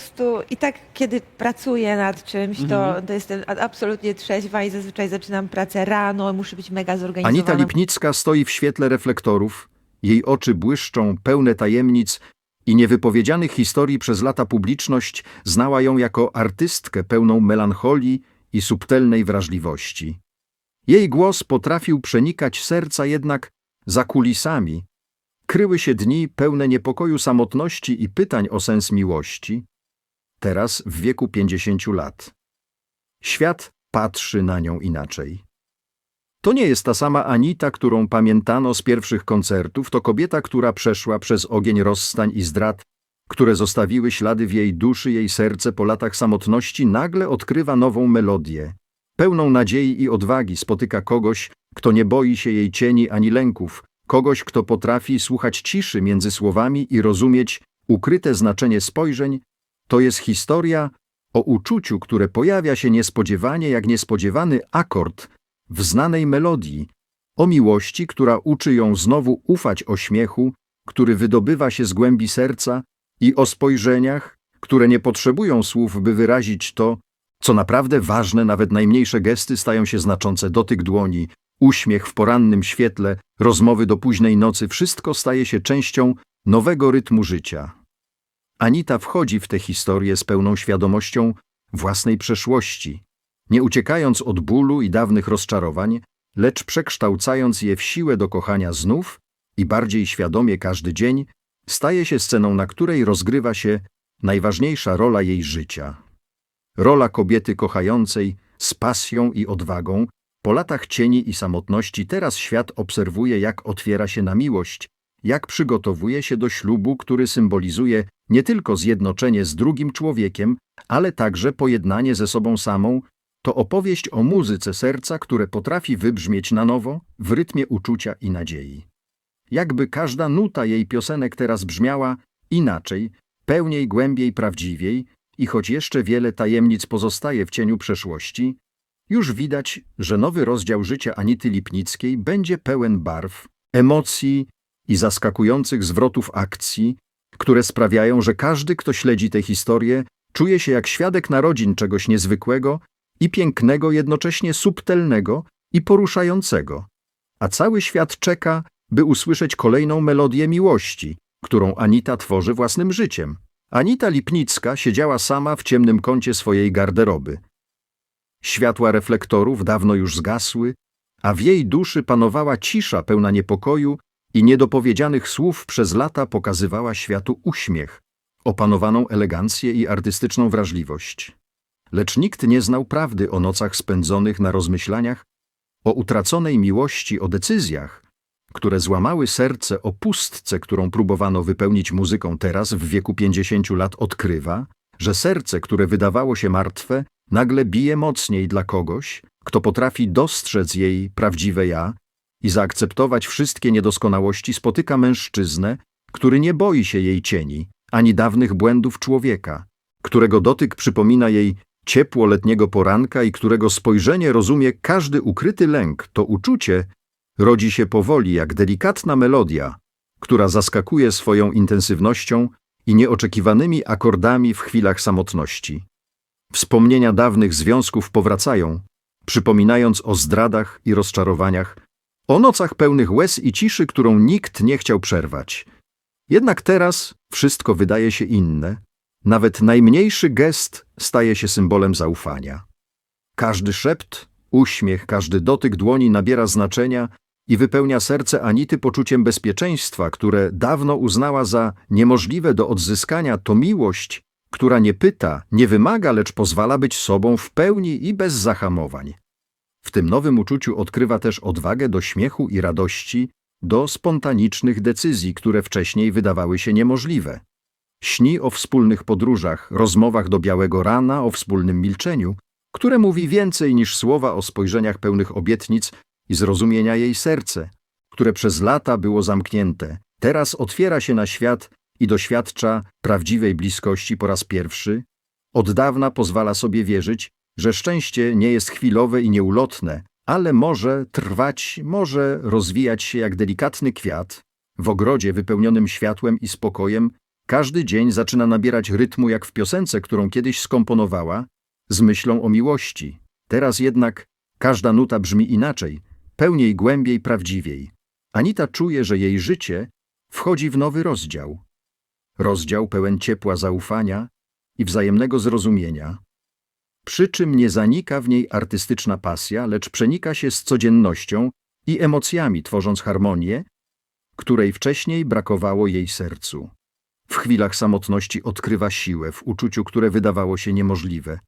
prostu i tak, kiedy pracuję nad czymś, to, to jestem a- absolutnie trzeźwa i zazwyczaj zaczynam pracę rano, muszę być mega zorganizowana. Anita Lipnicka stoi w świetle reflektorów, jej oczy błyszczą, pełne tajemnic i niewypowiedzianych historii przez lata publiczność znała ją jako artystkę pełną melancholii i subtelnej wrażliwości. Jej głos potrafił przenikać serca jednak za kulisami. Kryły się dni pełne niepokoju samotności i pytań o sens miłości. Teraz w wieku pięćdziesięciu lat. Świat patrzy na nią inaczej. To nie jest ta sama Anita, którą pamiętano z pierwszych koncertów, to kobieta, która przeszła przez ogień rozstań i zdrad, które zostawiły ślady w jej duszy, jej serce po latach samotności, nagle odkrywa nową melodię. Pełną nadziei i odwagi spotyka kogoś, kto nie boi się jej cieni ani lęków, kogoś, kto potrafi słuchać ciszy między słowami i rozumieć ukryte znaczenie spojrzeń. To jest historia o uczuciu, które pojawia się niespodziewanie jak niespodziewany akord w znanej melodii, o miłości, która uczy ją znowu ufać o śmiechu, który wydobywa się z głębi serca i o spojrzeniach, które nie potrzebują słów, by wyrazić to, co naprawdę ważne, nawet najmniejsze gesty stają się znaczące, dotyk dłoni, uśmiech w porannym świetle, rozmowy do późnej nocy, wszystko staje się częścią nowego rytmu życia. Anita wchodzi w tę historię z pełną świadomością własnej przeszłości, nie uciekając od bólu i dawnych rozczarowań, lecz przekształcając je w siłę do kochania znów i bardziej świadomie każdy dzień, staje się sceną, na której rozgrywa się najważniejsza rola jej życia. Rola kobiety kochającej, z pasją i odwagą, po latach cieni i samotności teraz świat obserwuje, jak otwiera się na miłość, jak przygotowuje się do ślubu, który symbolizuje nie tylko zjednoczenie z drugim człowiekiem, ale także pojednanie ze sobą samą, to opowieść o muzyce serca, które potrafi wybrzmieć na nowo w rytmie uczucia i nadziei. Jakby każda nuta jej piosenek teraz brzmiała inaczej, pełniej, głębiej, prawdziwiej i choć jeszcze wiele tajemnic pozostaje w cieniu przeszłości, już widać, że nowy rozdział życia Anity Lipnickiej będzie pełen barw, emocji i zaskakujących zwrotów akcji, które sprawiają, że każdy, kto śledzi tę historię, czuje się jak świadek narodzin czegoś niezwykłego i pięknego, jednocześnie subtelnego i poruszającego. A cały świat czeka, by usłyszeć kolejną melodię miłości, którą Anita tworzy własnym życiem. Anita Lipnicka siedziała sama w ciemnym kącie swojej garderoby. Światła reflektorów dawno już zgasły, a w jej duszy panowała cisza pełna niepokoju i niedopowiedzianych słów przez lata pokazywała światu uśmiech, opanowaną elegancję i artystyczną wrażliwość. Lecz nikt nie znał prawdy o nocach spędzonych na rozmyślaniach, o utraconej miłości, o decyzjach, które złamały serce, o pustce, którą próbowano wypełnić muzyką teraz w wieku 50 lat odkrywa, że serce, które wydawało się martwe, nagle bije mocniej dla kogoś, kto potrafi dostrzec jej prawdziwe ja i zaakceptować wszystkie niedoskonałości, spotyka mężczyznę, który nie boi się jej cieni, ani dawnych błędów człowieka, którego dotyk przypomina jej ciepło letniego poranka i którego spojrzenie rozumie każdy ukryty lęk, to uczucie rodzi się powoli jak delikatna melodia, która zaskakuje swoją intensywnością i nieoczekiwanymi akordami w chwilach samotności. Wspomnienia dawnych związków powracają, przypominając o zdradach i rozczarowaniach, o nocach pełnych łez i ciszy, którą nikt nie chciał przerwać. Jednak teraz wszystko wydaje się inne, nawet najmniejszy gest staje się symbolem zaufania. Każdy szept, uśmiech, każdy dotyk dłoni nabiera znaczenia i wypełnia serce Anity poczuciem bezpieczeństwa, które dawno uznała za niemożliwe do odzyskania. To miłość, która nie pyta, nie wymaga, lecz pozwala być sobą w pełni i bez zahamowań. W tym nowym uczuciu odkrywa też odwagę do śmiechu i radości, do spontanicznych decyzji, które wcześniej wydawały się niemożliwe. Śni o wspólnych podróżach, rozmowach do białego rana, o wspólnym milczeniu, które mówi więcej niż słowa o spojrzeniach pełnych obietnic i zrozumienia jej serce, które przez lata było zamknięte. Teraz otwiera się na świat i doświadcza prawdziwej bliskości po raz pierwszy. Od dawna pozwala sobie wierzyć, że szczęście nie jest chwilowe i nieulotne, ale może trwać, może rozwijać się jak delikatny kwiat w ogrodzie wypełnionym światłem i spokojem, Każdy dzień zaczyna nabierać rytmu jak w piosence, którą kiedyś skomponowała, z myślą o miłości. Teraz jednak każda nuta brzmi inaczej, pełniej, głębiej, prawdziwiej. Anita czuje, że jej życie wchodzi w nowy rozdział. Rozdział pełen ciepła zaufania i wzajemnego zrozumienia. Przy czym nie zanika w niej artystyczna pasja, lecz przenika się z codziennością i emocjami, tworząc harmonię, której wcześniej brakowało jej sercu. W chwilach samotności odkrywa siłę w uczuciu, które wydawało się niemożliwe.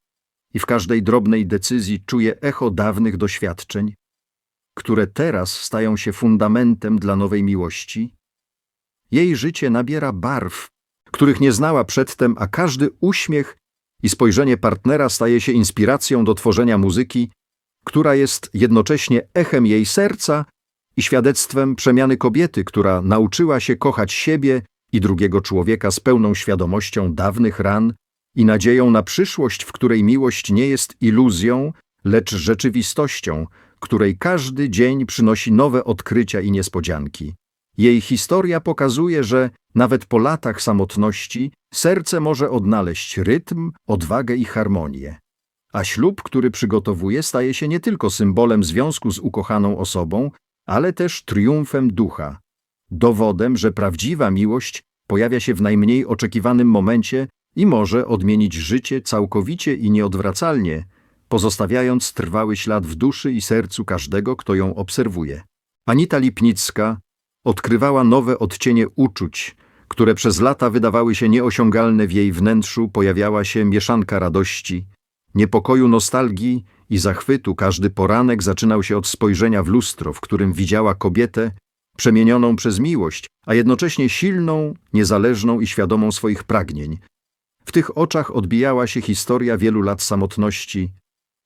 I w każdej drobnej decyzji czuje echo dawnych doświadczeń, które teraz stają się fundamentem dla nowej miłości. Jej życie nabiera barw, których nie znała przedtem, a każdy uśmiech i spojrzenie partnera staje się inspiracją do tworzenia muzyki, która jest jednocześnie echem jej serca i świadectwem przemiany kobiety, która nauczyła się kochać siebie i drugiego człowieka z pełną świadomością dawnych ran i nadzieją na przyszłość, w której miłość nie jest iluzją, lecz rzeczywistością, której każdy dzień przynosi nowe odkrycia i niespodzianki. Jej historia pokazuje, że nawet po latach samotności serce może odnaleźć rytm, odwagę i harmonię. A ślub, który przygotowuje, staje się nie tylko symbolem związku z ukochaną osobą, ale też triumfem ducha, dowodem, że prawdziwa miłość pojawia się w najmniej oczekiwanym momencie i może odmienić życie całkowicie i nieodwracalnie, pozostawiając trwały ślad w duszy i sercu każdego, kto ją obserwuje. Anita Lipnicka odkrywała nowe odcienie uczuć, które przez lata wydawały się nieosiągalne w jej wnętrzu, pojawiała się mieszanka radości, niepokoju, nostalgii i zachwytu. Każdy poranek zaczynał się od spojrzenia w lustro, w którym widziała kobietę przemienioną przez miłość, a jednocześnie silną, niezależną i świadomą swoich pragnień. W tych oczach odbijała się historia wielu lat samotności,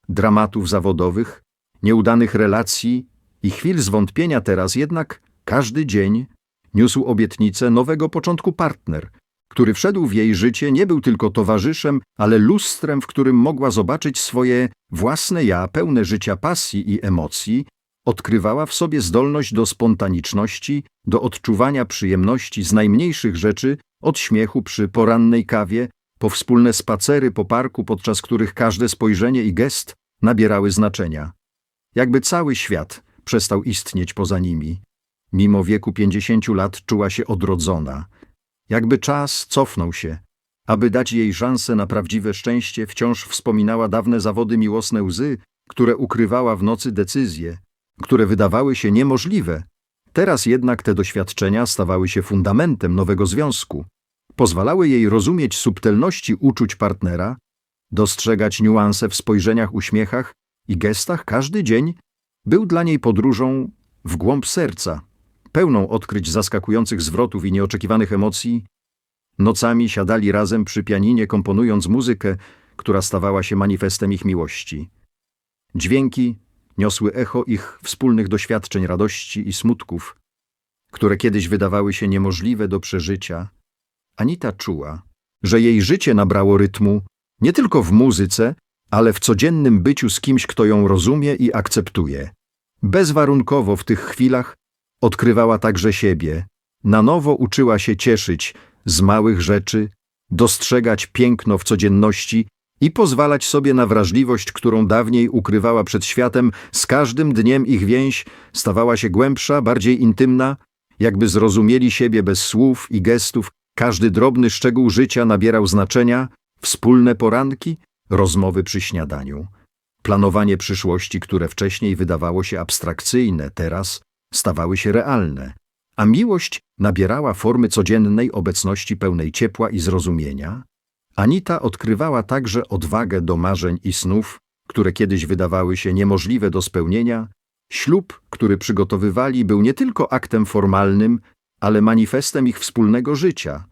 dramatów zawodowych, nieudanych relacji i chwil zwątpienia teraz jednak każdy dzień niósł obietnicę nowego początku partner, który wszedł w jej życie, nie był tylko towarzyszem, ale lustrem, w którym mogła zobaczyć swoje własne ja, pełne życia pasji i emocji, odkrywała w sobie zdolność do spontaniczności, do odczuwania przyjemności z najmniejszych rzeczy, od śmiechu przy porannej kawie, po wspólne spacery po parku, podczas których każde spojrzenie i gest nabierały znaczenia. Jakby cały świat przestał istnieć poza nimi. Mimo wieku pięćdziesięciu lat czuła się odrodzona. Jakby czas cofnął się. Aby dać jej szansę na prawdziwe szczęście, wciąż wspominała dawne zawody miłosne łzy, które ukrywała w nocy decyzje, które wydawały się niemożliwe. Teraz jednak te doświadczenia stawały się fundamentem nowego związku. Pozwalały jej rozumieć subtelności uczuć partnera, dostrzegać niuanse w spojrzeniach, uśmiechach i gestach. Każdy dzień był dla niej podróżą w głąb serca, pełną odkryć zaskakujących zwrotów i nieoczekiwanych emocji. Nocami siadali razem przy pianinie, komponując muzykę, która stawała się manifestem ich miłości. Dźwięki niosły echo ich wspólnych doświadczeń radości i smutków, które kiedyś wydawały się niemożliwe do przeżycia. Anita czuła, że jej życie nabrało rytmu nie tylko w muzyce, ale w codziennym byciu z kimś, kto ją rozumie i akceptuje. Bezwarunkowo w tych chwilach odkrywała także siebie, na nowo uczyła się cieszyć z małych rzeczy, dostrzegać piękno w codzienności i pozwalać sobie na wrażliwość, którą dawniej ukrywała przed światem. Z każdym dniem ich więź stawała się głębsza, bardziej intymna, jakby zrozumieli siebie bez słów i gestów. Każdy drobny szczegół życia nabierał znaczenia, wspólne poranki, rozmowy przy śniadaniu. Planowanie przyszłości, które wcześniej wydawało się abstrakcyjne, teraz stawały się realne, a miłość nabierała formy codziennej obecności pełnej ciepła i zrozumienia. Anita odkrywała także odwagę do marzeń i snów, które kiedyś wydawały się niemożliwe do spełnienia. Ślub, który przygotowywali, był nie tylko aktem formalnym, ale manifestem ich wspólnego życia.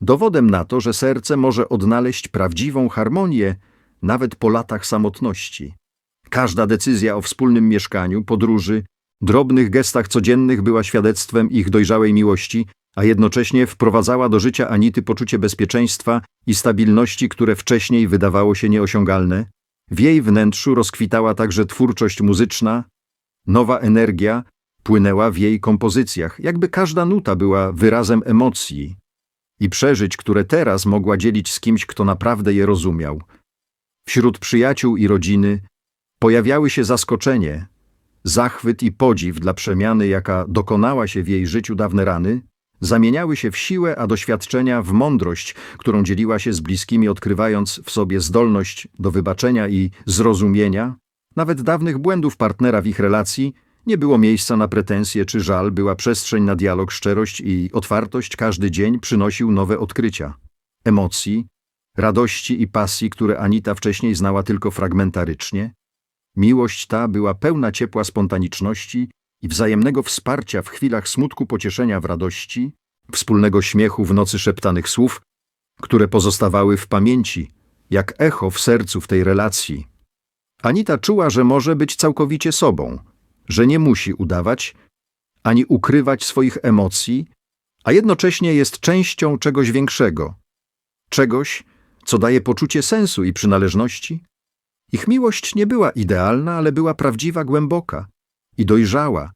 Dowodem na to, że serce może odnaleźć prawdziwą harmonię nawet po latach samotności. Każda decyzja o wspólnym mieszkaniu, podróży, drobnych gestach codziennych była świadectwem ich dojrzałej miłości, a jednocześnie wprowadzała do życia Anity poczucie bezpieczeństwa i stabilności, które wcześniej wydawało się nieosiągalne. W jej wnętrzu rozkwitała także twórczość muzyczna, nowa energia płynęła w jej kompozycjach, jakby każda nuta była wyrazem emocji, i przeżyć, które teraz mogła dzielić z kimś, kto naprawdę je rozumiał. Wśród przyjaciół i rodziny pojawiały się zaskoczenie, zachwyt i podziw dla przemiany, jaka dokonała się w jej życiu dawne rany, zamieniały się w siłę, a doświadczenia w mądrość, którą dzieliła się z bliskimi, odkrywając w sobie zdolność do wybaczenia i zrozumienia, nawet dawnych błędów partnera w ich relacji, nie było miejsca na pretensje czy żal, była przestrzeń na dialog, szczerość i otwartość. Każdy dzień przynosił nowe odkrycia, emocji, radości i pasji, które Anita wcześniej znała tylko fragmentarycznie. Miłość ta była pełna ciepła spontaniczności i wzajemnego wsparcia w chwilach smutku, pocieszenia w radości, wspólnego śmiechu w nocy szeptanych słów, które pozostawały w pamięci, jak echo w sercu w tej relacji. Anita czuła, że może być całkowicie sobą, że nie musi udawać ani ukrywać swoich emocji, a jednocześnie jest częścią czegoś większego, czegoś, co daje poczucie sensu i przynależności. Ich miłość nie była idealna, ale była prawdziwa, głęboka i dojrzała,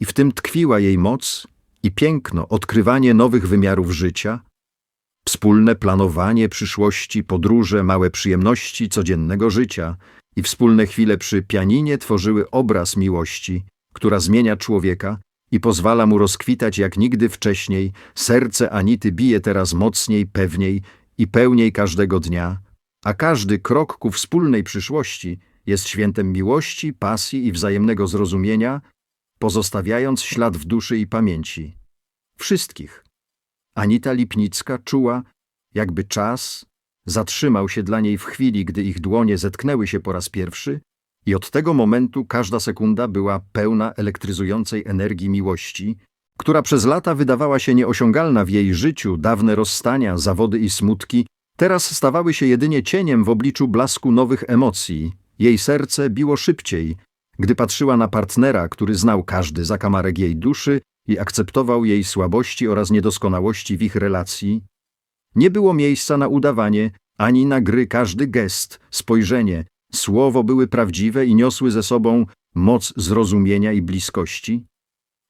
i w tym tkwiła jej moc i piękno, odkrywanie nowych wymiarów życia, wspólne planowanie przyszłości, podróże, małe przyjemności codziennego życia i wspólne chwile przy pianinie tworzyły obraz miłości, która zmienia człowieka i pozwala mu rozkwitać jak nigdy wcześniej. Serce Anity bije teraz mocniej, pewniej i pełniej każdego dnia, a każdy krok ku wspólnej przyszłości jest świętem miłości, pasji i wzajemnego zrozumienia, pozostawiając ślad w duszy i pamięci. Wszystkich. Anita Lipnicka czuła, jakby czas zatrzymał się dla niej w chwili, gdy ich dłonie zetknęły się po raz pierwszy i od tego momentu każda sekunda była pełna elektryzującej energii miłości, która przez lata wydawała się nieosiągalna w jej życiu, dawne rozstania, zawody i smutki, teraz stawały się jedynie cieniem w obliczu blasku nowych emocji. Jej serce biło szybciej, gdy patrzyła na partnera, który znał każdy zakamarek jej duszy i akceptował jej słabości oraz niedoskonałości w ich relacji. Nie było miejsca na udawanie, ani na gry każdy gest, spojrzenie, słowo były prawdziwe i niosły ze sobą moc zrozumienia i bliskości.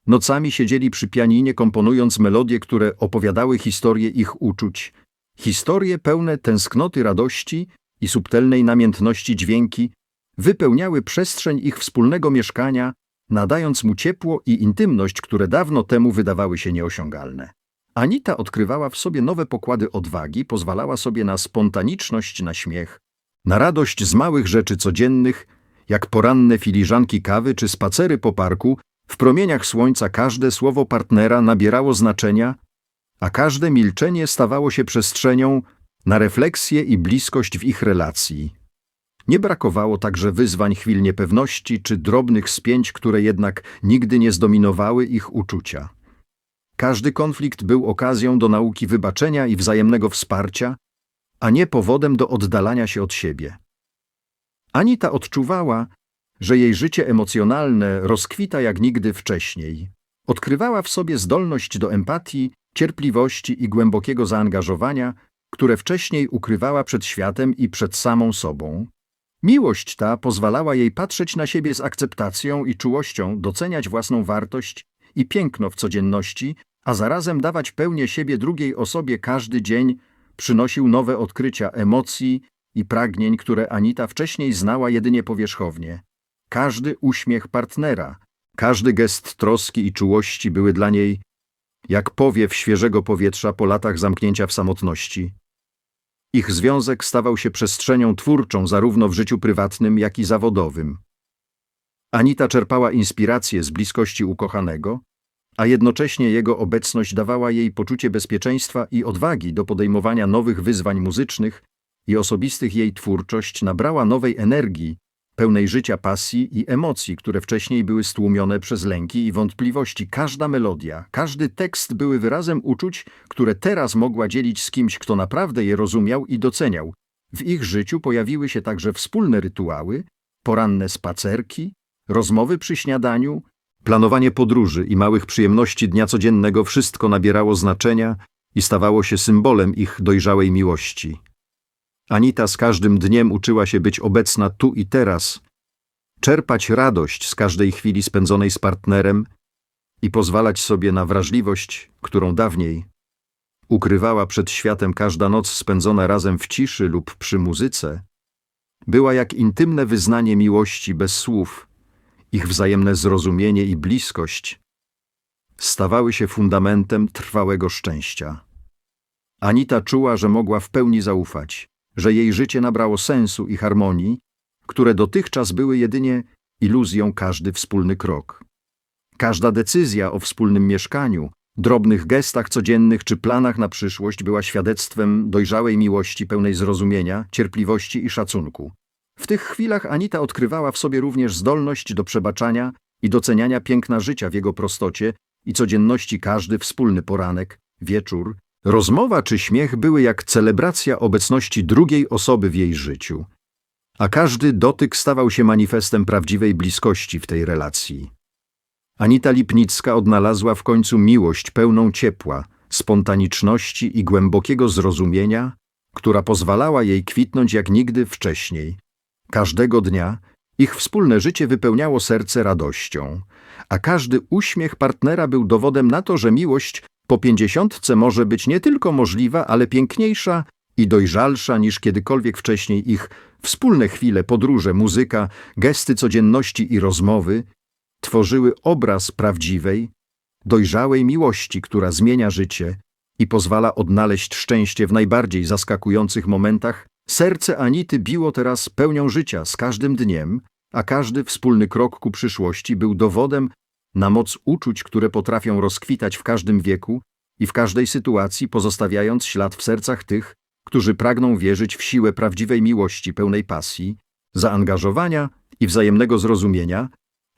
Nocami siedzieli przy pianinie, komponując melodie, które opowiadały historię ich uczuć. Historie pełne tęsknoty radości i subtelnej namiętności dźwięki wypełniały przestrzeń ich wspólnego mieszkania, nadając mu ciepło i intymność, które dawno temu wydawały się nieosiągalne. Anita odkrywała w sobie nowe pokłady odwagi, pozwalała sobie na spontaniczność, na śmiech, na radość z małych rzeczy codziennych, jak poranne filiżanki kawy czy spacery po parku, w promieniach słońca każde słowo partnera nabierało znaczenia, a każde milczenie stawało się przestrzenią na refleksję i bliskość w ich relacji. Nie brakowało także wyzwań chwil niepewności czy drobnych spięć, które jednak nigdy nie zdominowały ich uczucia. Każdy konflikt był okazją do nauki wybaczenia i wzajemnego wsparcia, a nie powodem do oddalania się od siebie. Anita odczuwała, że jej życie emocjonalne rozkwita jak nigdy wcześniej. Odkrywała w sobie zdolność do empatii, cierpliwości i głębokiego zaangażowania, które wcześniej ukrywała przed światem i przed samą sobą. Miłość ta pozwalała jej patrzeć na siebie z akceptacją i czułością, doceniać własną wartość i piękno w codzienności, a zarazem dawać pełnię siebie drugiej osobie każdy dzień, przynosił nowe odkrycia emocji i pragnień, które Anita wcześniej znała jedynie powierzchownie. Każdy uśmiech partnera, każdy gest troski i czułości były dla niej jak powiew świeżego powietrza po latach zamknięcia w samotności. Ich związek stawał się przestrzenią twórczą zarówno w życiu prywatnym, jak i zawodowym. Anita czerpała inspirację z bliskości ukochanego, a jednocześnie jego obecność dawała jej poczucie bezpieczeństwa i odwagi do podejmowania nowych wyzwań muzycznych i osobistych jej twórczość nabrała nowej energii, pełnej życia pasji i emocji, które wcześniej były stłumione przez lęki i wątpliwości. Każda melodia, każdy tekst były wyrazem uczuć, które teraz mogła dzielić z kimś, kto naprawdę je rozumiał i doceniał. W ich życiu pojawiły się także wspólne rytuały, poranne spacerki, rozmowy przy śniadaniu, planowanie podróży i małych przyjemności dnia codziennego wszystko nabierało znaczenia i stawało się symbolem ich dojrzałej miłości. Anita z każdym dniem uczyła się być obecna tu i teraz, czerpać radość z każdej chwili spędzonej z partnerem i pozwalać sobie na wrażliwość, którą dawniej ukrywała przed światem każda noc spędzona razem w ciszy lub przy muzyce, była jak intymne wyznanie miłości bez słów, ich wzajemne zrozumienie i bliskość stawały się fundamentem trwałego szczęścia. Anita czuła, że mogła w pełni zaufać, że jej życie nabrało sensu i harmonii, które dotychczas były jedynie iluzją każdy wspólny krok. Każda decyzja o wspólnym mieszkaniu, drobnych gestach codziennych czy planach na przyszłość była świadectwem dojrzałej miłości pełnej zrozumienia, cierpliwości i szacunku. W tych chwilach Anita odkrywała w sobie również zdolność do przebaczania i doceniania piękna życia w jego prostocie i codzienności każdy wspólny poranek, wieczór, rozmowa czy śmiech były jak celebracja obecności drugiej osoby w jej życiu. A każdy dotyk stawał się manifestem prawdziwej bliskości w tej relacji. Anita Lipnicka odnalazła w końcu miłość pełną ciepła, spontaniczności i głębokiego zrozumienia, która pozwalała jej kwitnąć jak nigdy wcześniej. Każdego dnia ich wspólne życie wypełniało serce radością, a każdy uśmiech partnera był dowodem na to, że miłość po pięćdziesiątce może być nie tylko możliwa, ale piękniejsza i dojrzalsza niż kiedykolwiek wcześniej ich wspólne chwile, podróże, muzyka, gesty codzienności i rozmowy tworzyły obraz prawdziwej, dojrzałej miłości, która zmienia życie i pozwala odnaleźć szczęście w najbardziej zaskakujących momentach. Serce Anity biło teraz pełnią życia z każdym dniem, a każdy wspólny krok ku przyszłości był dowodem na moc uczuć, które potrafią rozkwitać w każdym wieku i w każdej sytuacji, pozostawiając ślad w sercach tych, którzy pragną wierzyć w siłę prawdziwej miłości pełnej pasji, zaangażowania i wzajemnego zrozumienia,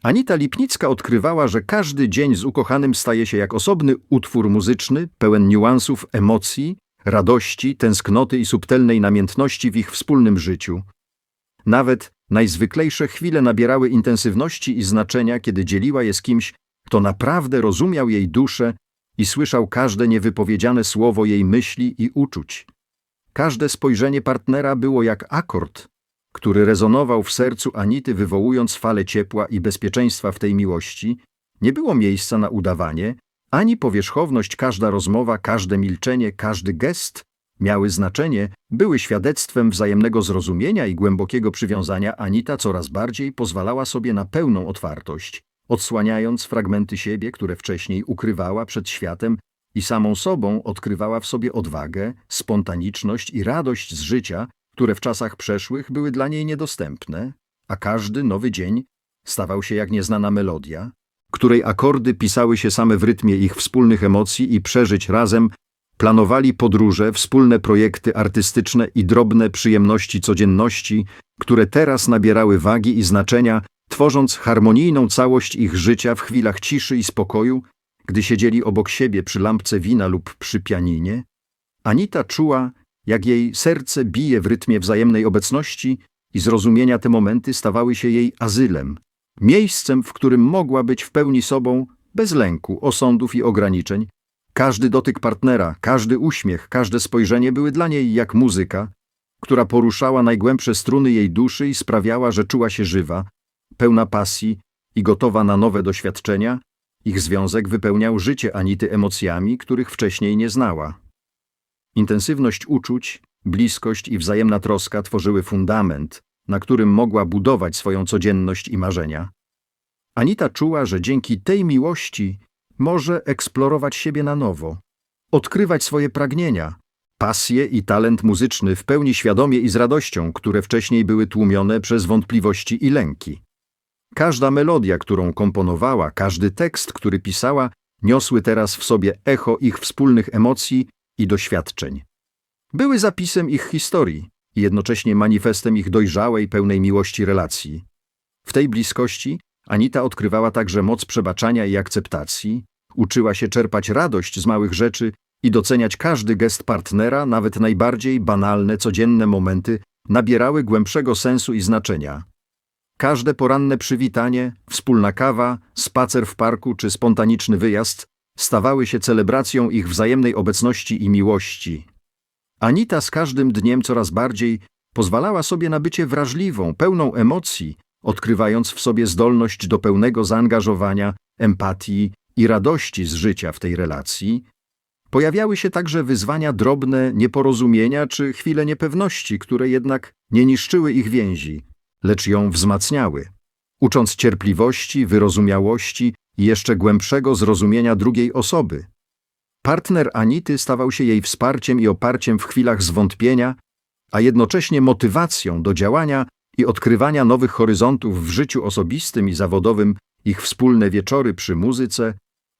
Anita Lipnicka odkrywała, że każdy dzień z ukochanym staje się jak osobny utwór muzyczny, pełen niuansów, emocji, radości, tęsknoty i subtelnej namiętności w ich wspólnym życiu. Nawet najzwyklejsze chwile nabierały intensywności i znaczenia, kiedy dzieliła je z kimś, kto naprawdę rozumiał jej duszę i słyszał każde niewypowiedziane słowo jej myśli i uczuć. Każde spojrzenie partnera było jak akord, który rezonował w sercu Anity, wywołując falę ciepła i bezpieczeństwa w tej miłości. Nie było miejsca na udawanie, ani powierzchowność, każda rozmowa, każde milczenie, każdy gest miały znaczenie, były świadectwem wzajemnego zrozumienia i głębokiego przywiązania. Anita coraz bardziej pozwalała sobie na pełną otwartość, odsłaniając fragmenty siebie, które wcześniej ukrywała przed światem i samą sobą odkrywała w sobie odwagę, spontaniczność i radość z życia, które w czasach przeszłych były dla niej niedostępne, a każdy nowy dzień stawał się jak nieznana melodia, której akordy pisały się same w rytmie ich wspólnych emocji i przeżyć razem, planowali podróże, wspólne projekty artystyczne i drobne przyjemności codzienności, które teraz nabierały wagi i znaczenia, tworząc harmonijną całość ich życia w chwilach ciszy i spokoju, gdy siedzieli obok siebie przy lampce wina lub przy pianinie. Anita czuła, jak jej serce bije w rytmie wzajemnej obecności i zrozumienia te momenty stawały się jej azylem, miejscem, w którym mogła być w pełni sobą, bez lęku, osądów i ograniczeń. Każdy dotyk partnera, każdy uśmiech, każde spojrzenie były dla niej jak muzyka, która poruszała najgłębsze struny jej duszy i sprawiała, że czuła się żywa, pełna pasji i gotowa na nowe doświadczenia. Ich związek wypełniał życie Anity emocjami, których wcześniej nie znała. Intensywność uczuć, bliskość i wzajemna troska tworzyły fundament, na którym mogła budować swoją codzienność i marzenia. Anita czuła, że dzięki tej miłości może eksplorować siebie na nowo, odkrywać swoje pragnienia, pasje i talent muzyczny w pełni świadomie i z radością, które wcześniej były tłumione przez wątpliwości i lęki. Każda melodia, którą komponowała, każdy tekst, który pisała, niosły teraz w sobie echo ich wspólnych emocji i doświadczeń. Były zapisem ich historii i jednocześnie manifestem ich dojrzałej, pełnej miłości relacji. W tej bliskości Anita odkrywała także moc przebaczania i akceptacji, uczyła się czerpać radość z małych rzeczy i doceniać każdy gest partnera, nawet najbardziej banalne, codzienne momenty nabierały głębszego sensu i znaczenia. Każde poranne przywitanie, wspólna kawa, spacer w parku czy spontaniczny wyjazd stawały się celebracją ich wzajemnej obecności i miłości. Anita z każdym dniem coraz bardziej pozwalała sobie na bycie wrażliwą, pełną emocji, odkrywając w sobie zdolność do pełnego zaangażowania, empatii i radości z życia w tej relacji. Pojawiały się także wyzwania drobne, nieporozumienia czy chwile niepewności, które jednak nie niszczyły ich więzi, lecz ją wzmacniały, ucząc cierpliwości, wyrozumiałości i jeszcze głębszego zrozumienia drugiej osoby. Partner Anity stawał się jej wsparciem i oparciem w chwilach zwątpienia, a jednocześnie motywacją do działania i odkrywania nowych horyzontów w życiu osobistym i zawodowym, ich wspólne wieczory przy muzyce,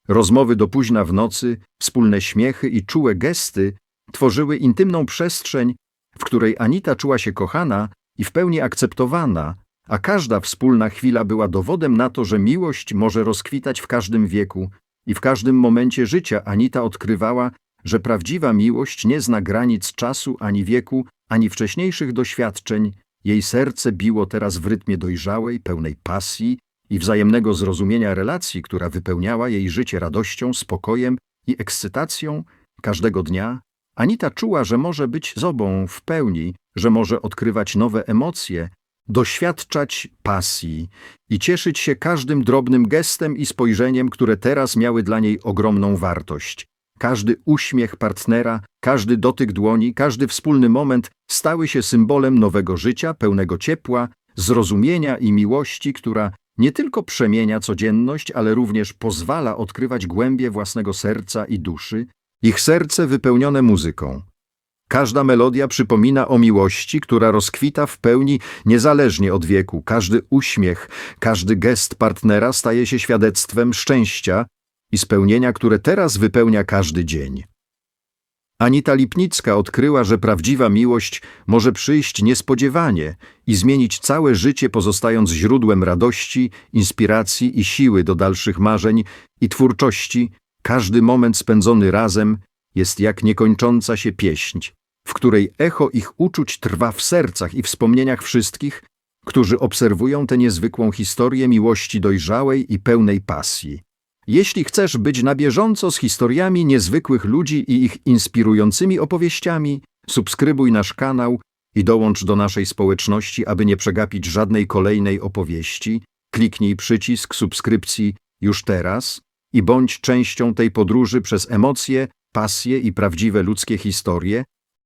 rozmowy do późna w nocy, wspólne śmiechy i czułe gesty tworzyły intymną przestrzeń, w której Anita czuła się kochana i w pełni akceptowana, a każda wspólna chwila była dowodem na to, że miłość może rozkwitać w każdym wieku i w każdym momencie życia Anita odkrywała, że prawdziwa miłość nie zna granic czasu ani wieku, ani wcześniejszych doświadczeń. Jej serce biło teraz w rytmie dojrzałej, pełnej pasji i wzajemnego zrozumienia relacji, która wypełniała jej życie radością, spokojem i ekscytacją każdego dnia. Anita czuła, że może być sobą w pełni, że może odkrywać nowe emocje, doświadczać pasji i cieszyć się każdym drobnym gestem i spojrzeniem, które teraz miały dla niej ogromną wartość. Każdy uśmiech partnera, każdy dotyk dłoni, każdy wspólny moment stały się symbolem nowego życia, pełnego ciepła, zrozumienia i miłości, która nie tylko przemienia codzienność, ale również pozwala odkrywać głębie własnego serca i duszy, ich serce wypełnione muzyką. Każda melodia przypomina o miłości, która rozkwita w pełni niezależnie od wieku. Każdy uśmiech, każdy gest partnera staje się świadectwem szczęścia i spełnienia, które teraz wypełnia każdy dzień. Anita Lipnicka odkryła, że prawdziwa miłość może przyjść niespodziewanie i zmienić całe życie, pozostając źródłem radości, inspiracji i siły do dalszych marzeń i twórczości. Każdy moment spędzony razem jest jak niekończąca się pieśń, w której echo ich uczuć trwa w sercach i wspomnieniach wszystkich, którzy obserwują tę niezwykłą historię miłości dojrzałej i pełnej pasji. Jeśli chcesz być na bieżąco z historiami niezwykłych ludzi i ich inspirującymi opowieściami, subskrybuj nasz kanał i dołącz do naszej społeczności, aby nie przegapić żadnej kolejnej opowieści. Kliknij przycisk subskrypcji już teraz i bądź częścią tej podróży przez emocje, pasje i prawdziwe ludzkie historie,